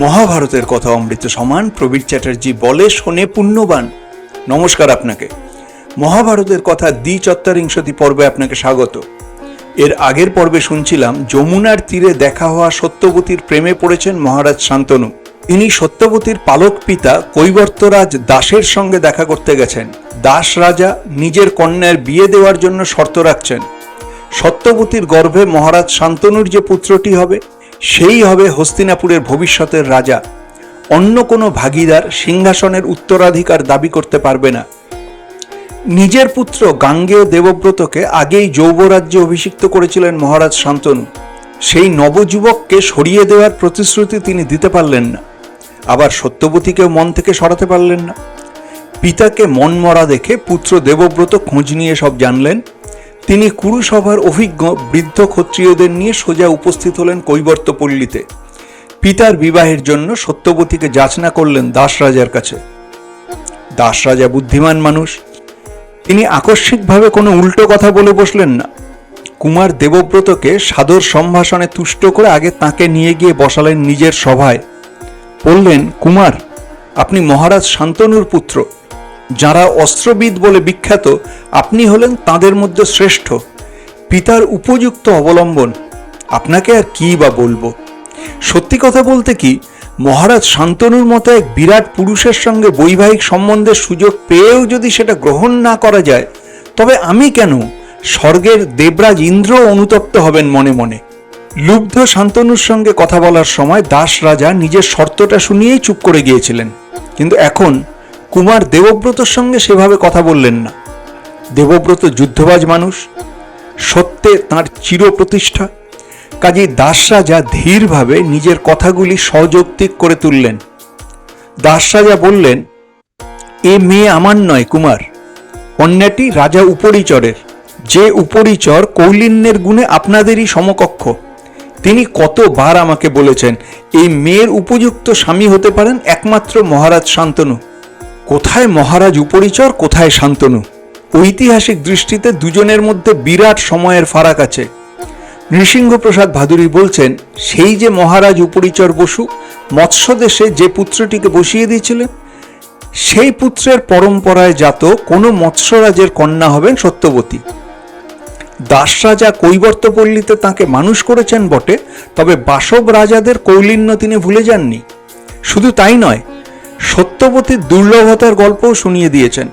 মহাভারতের কথা অমৃত সমান, প্রবীর চ্যাটার্জি বলে শোনে পুণ্যবান। নমস্কার আপনাকে। মহাভারতের কথা দ্বিচত্বরিংশতি পর্বে আপনাকে স্বাগত। এর আগের পর্বে শুনছিলাম, যমুনার তীরে দেখা হওয়া সত্যবতীর প্রেমে পড়েছেন মহারাজ শান্তনু। তিনি সত্যবতীর পালক পিতা কৈবর্তরাজ দাসের সঙ্গে দেখা করতে গেছেন। দাস রাজা নিজের কন্যার বিয়ে দেওয়ার জন্য শর্ত রাখছেন। সত্যবতীর গর্ভে মহারাজ শান্তনুর যে পুত্রটি হবে সেই হবে হস্তিনাপুরের ভবিষ্যতের রাজা। অন্য কোনো ভাগিদার সিংহাসনের উত্তরাধিকার দাবি করতে পারবে না। নিজের পুত্র গাঙ্গেয় দেবব্রতকে আগেই যৌবরাজ্যে অভিষিক্ত করেছিলেন মহারাজ শান্তনু। সেই নবযুবককে সরিয়ে দেওয়ার প্রতিশ্রুতি তিনি দিতে পারলেন না। আবার সত্যবতীকেও মন থেকে সরাতে পারলেন না। পিতাকে মন মরা দেখে পুত্র দেবব্রত খোঁজ নিয়ে সব জানলেন। তিনি কুরুসভার অভিজ্ঞ বৃদ্ধ ক্ষত্রিয়দের নিয়ে সোজা উপস্থিত হলেন কৈবর্তপল্লীতে। পিতার বিবাহের জন্য সত্যবতীকে যাচনা করলেন দাস রাজার কাছে। দাস রাজা বুদ্ধিমান মানুষ। তিনি আকস্মিকভাবে কোনো উল্টো কথা বলে বসলেন না। কুমার দেবব্রতকে সাদর সম্ভাষণে তুষ্ট করে আগে তাকে নিয়ে গিয়ে বসালেন নিজের সভায়। বললেন, কুমার, আপনি মহারাজ শান্তনুর পুত্র। যারা অস্ত্রবিদ বলে বিখ্যাত, আপনি হলেন তাদের মধ্যে শ্রেষ্ঠ। পিতার উপযুক্ত অবলম্বন, আপনাকে আর কি বা বলব? সত্যি কথা বলতে কি, মহারাজ শান্তনুর মতো এক বিরাট পুরুষের সঙ্গে বৈবাহিক সম্বন্ধের সুযোগ পেয়েও যদি সেটা গ্রহণ না করা যায়, তবে আমি কেন স্বর্গের দেবরাজ ইন্দ্র অনুতপ্ত হবেন মনে মনে? লুব্ধ শান্তনুর সঙ্গে কথা বলার সময় দাস রাজা নিজের শর্তটা শুনিয়েই চুপ করে গিয়েছিলেন। কিন্তু এখন কুমার দেবব্রতর সঙ্গে সেভাবে কথা বললেন না। দেবব্রত যুদ্ধবাজ মানুষ, সত্যে তাঁর চির প্রতিষ্ঠা কাজী দাস রাজা ধীরভাবে নিজের কথাগুলি সযৌক্তিক করে তুললেন। দাস রাজা বললেন, এ মেয়ে আমার নয় কুমার কন্যাটি রাজা উপরিচরের। যে উপরিচর কৌলিন্যের গুণে আপনাদেরই সমকক্ষ। তিনি কতবার আমাকে বলেছেন, এই মেয়ের উপযুক্ত স্বামী হতে পারেন একমাত্র মহারাজ শান্তনু। কোথায় মহারাজ উপরিচর, কোথায় শান্তনু? ঐতিহাসিক দৃষ্টিতে দুজনের মধ্যে বিরাট সময়ের ফারাক আছে। নৃসিংহপ্রসাদ ভাদুরী বলছেন, সেই যে মহারাজ উপরিচর বসু, মৎস্যদেশে যে পুত্রটিকে বসিয়ে দিয়েছিলেন, সেই পুত্রের পরম্পরায় জাত কোনো মৎস্যরাজের কন্যা হবেন সত্যবতী। দাস রাজা কৈবর্তপল্লীতে তাকে মানুষ করেছেন বটে, তবে বাসব রাজাদের কৌলিন্য তিনি ভুলে যাননি। শুধু তাই নয় সত্যবতীর দুর্লভতার গল্পও শুনিয়ে দিয়েছেন।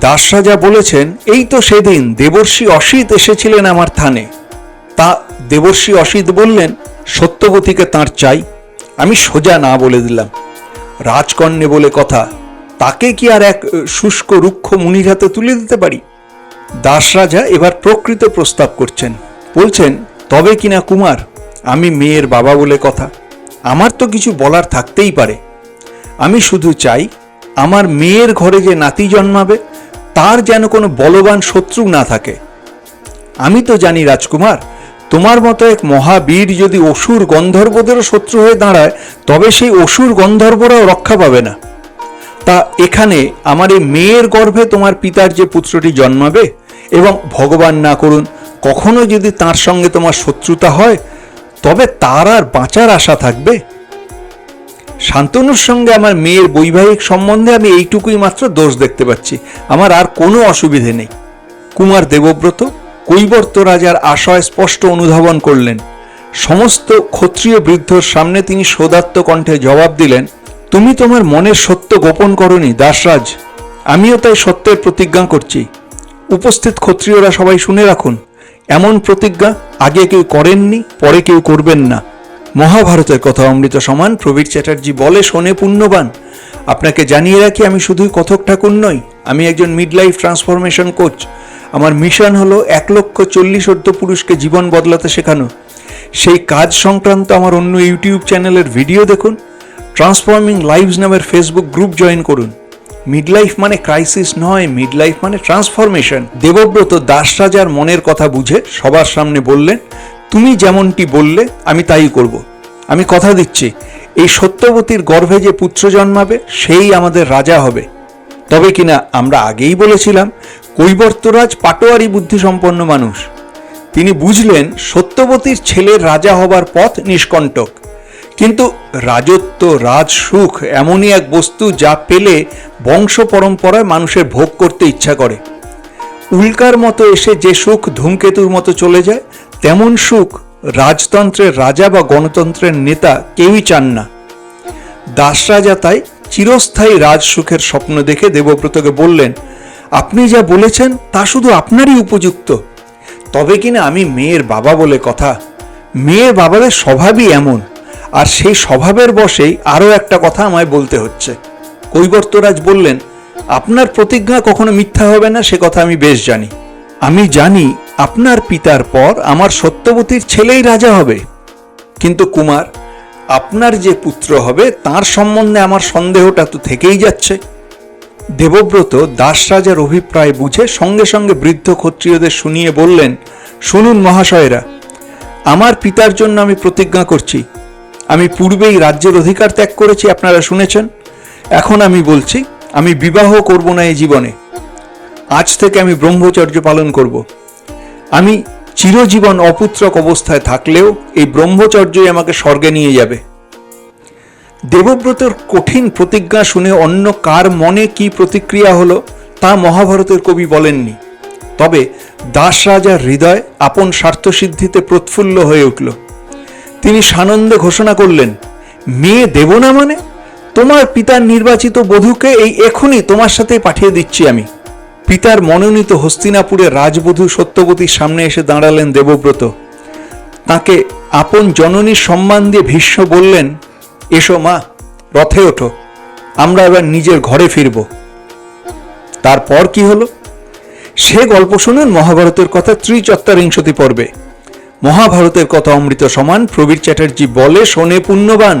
দাস রাজা বলেছেন, এই তো সেদিন দেবর্ষী অসিত এসেছিলেন আমার থানে। তা দেবর্ষী অসিত বললেন, সত্যবতীকে তার চাই, আমি সোজা না বলে দিলাম। রাজকন্যে বলে কথা, তাকে কি আর এক শুষ্ক রুক্ষ মুনির হাতে তুলে দিতে পারি? দাস রাজা এবার প্রকৃত প্রস্তাব করছেন, বলছেন, তবে কিনা কুমার, আমি মেয়ের বাবা বলে কথা, আমার তো কিছু বলার থাকতেই পারে। আমি শুধু চাই আমার মেয়ের ঘরে যে নাতি জন্মাবে, তার যেন কোনো বলবান শত্রু না থাকে। আমি তো জানি রাজকুমার, তোমার মতো এক মহাবীর যদি অসুর গন্ধর্বদেরও শত্রু হয়ে দাঁড়ায়, তবে সেই অসুর গন্ধর্বরাও রক্ষা পাবে না। তা এখানে আমার এই মেয়ের গর্ভে তোমার পিতার যে পুত্রটি জন্মাবে, এবং ভগবান না করুন, কখনো যদি তার সঙ্গে তোমার শত্রুতা হয়, তবে তার আর বাঁচার আশা থাকবে? শান্তনুর সঙ্গে আমার মেয়ের বৈবাহিক সম্বন্ধে আমি এইটুকুই মাত্র দোষ দেখতে পাচ্ছি। আমার আর কোনো অসুবিধে নেই। কুমার দেবব্রত, কৈবর্ত রাজার আশয় স্পষ্ট অনুধাবন করলেন। সমস্ত ক্ষত্রিয় বৃদ্ধর সামনে তিনি সৌদাত্ত কণ্ঠে জবাব দিলেন, তুমি তোমার মনের সত্য গোপন করনি, দাসরাজ। আমিও তাই সত্যের প্রতিজ্ঞা করছি। উপস্থিত ক্ষত্রিয়রা সবাই শুনে রাখুন, এমন প্রতিজ্ঞা আগে কেউ করেননি, পরে কেউ করবেন না। মহাভারতের কথা অমৃত সমান, প্রবীর চ্যাটার্জি বলে শোনে পুণ্যবান। আপনাকে জানিয়ে রাখি, আমি শুধুই কথক ঠাকুর নই, আমি একজন মিড লাইফ ট্রান্সফরমেশন কোচ আমার মিশন হলো এক লক্ষ চল্লিশ অর্ধ পুরুষকে জীবন বদলাতে শেখানো। সেই কাজ সংক্রান্ত আমার অন্য ইউটিউব চ্যানেলের ভিডিও দেখুন ট্রান্সফর্মিং লাইভস নামের ফেসবুক গ্রুপ জয়েন করুন। মিড লাইফ মানে ক্রাইসিস নয় মিড লাইফ মানে ট্রান্সফরমেশন দেবব্রত দাস রাজার মনের কথা বুঝে সবার সামনে বললেন, তুমি যেমনটি বললে, আমি তাই করব। আমি কথা দিচ্ছি, এই সত্যবতীর গর্ভে যে পুত্র জন্মাবে, সেই আমাদের রাজা হবে। তবে কিনা আমরা আগেই বলেছিলাম, কৈবর্তরাজ পাটোয়ারি বুদ্ধিসম্পন্ন মানুষ। তিনি বুঝলেন, সত্যবতীর ছেলের রাজা হবার পথ নিষ্কণ্টক। কিন্তু রাজত্ব রাজ সুখ এমনই এক বস্তু যা পেলে বংশ পরম্পরায় মানুষের ভোগ করতে ইচ্ছা করে। উল্কার মতো এসে যে সুখ ধূমকেতুর মতো চলে যায়, তেমন সুখ রাজতন্ত্রের রাজা বা গণতন্ত্রের নেতা কেউই চান না। দাসরাজা তাই চিরস্থায়ী রাজসুখের স্বপ্ন দেখে দেবব্রতকে বললেন, আপনি যা বলেছেন তা শুধু আপনারই উপযুক্ত। তবে কিনা আমি মেয়ের বাবা বলে কথা? মেয়ের বাবাদের স্বভাবই এমন, আর সেই স্বভাবের বশেই আরও একটা কথা আমায় বলতে হচ্ছে। কৈবর্তরাজ বললেন, আপনার প্রতিজ্ঞা কখনো মিথ্যা হবে না, সে কথা আমি বেশ জানি। আমি জানি আপনার পিতার পর আমার সত্যবতীর ছেলেই রাজা হবে। কিন্তু কুমার, আপনার যে পুত্র হবে তার সম্বন্ধে আমার সন্দেহটা তো থেকেই যাচ্ছে। দেবব্রত দাস রাজার অভিপ্রায় বুঝে সঙ্গে সঙ্গে বৃদ্ধ ক্ষত্রিয়দের শুনিয়ে বললেন, শুনুন মহাশয়রা, আমার পিতার জন্য আমি প্রতিজ্ঞা করছি। আমি পূর্বেই রাজ্যের অধিকার ত্যাগ করেছি, আপনারা শুনেছেন। এখন আমি বলছি, আমি বিবাহ করব না এই জীবনে। আজ থেকে আমি ব্রহ্মচর্য পালন করব। আমি চিরজীবন অপুত্রক অবস্থায় থাকলেও এই ব্রহ্মচর্যই আমাকে স্বর্গে নিয়ে যাবে। দেবব্রতর কঠিন প্রতিজ্ঞা শুনে অন্য কার মনে কি প্রতিক্রিয়া হলো তা মহাভারতের কবি বলেননি। তবে দাস রাজার হৃদয় আপন স্বার্থসিদ্ধিতে প্রৎফুল্ল হয়ে উঠল। তিনি সানন্দে ঘোষণা করলেন, মেয়ে দেব না মানে? তোমার পিতার নির্বাচিত বধূকে এই এখনই তোমার সাথে পাঠিয়ে দিচ্ছি আমি। পিতার মনোনীত হস্তিনাপুরের রাজবধূ সত্যবতীর সামনে এসে দাঁড়ালেন দেবব্রত। তাকে আপন জননীর সম্মান দিয়ে ভীষ্ম বললেন, এসো মা, রথে ওঠো, আমরা এবার নিজের ঘরে ফিরব। তারপর কি হলো? সে গল্প শুনুন, মহাভারতের কথা ত্রিচত্বরিংশতি পর্বে। মহাভারতের কথা অমৃত সমান, প্রবীর চ্যাটার্জি বলে শোনে পুণ্যবান।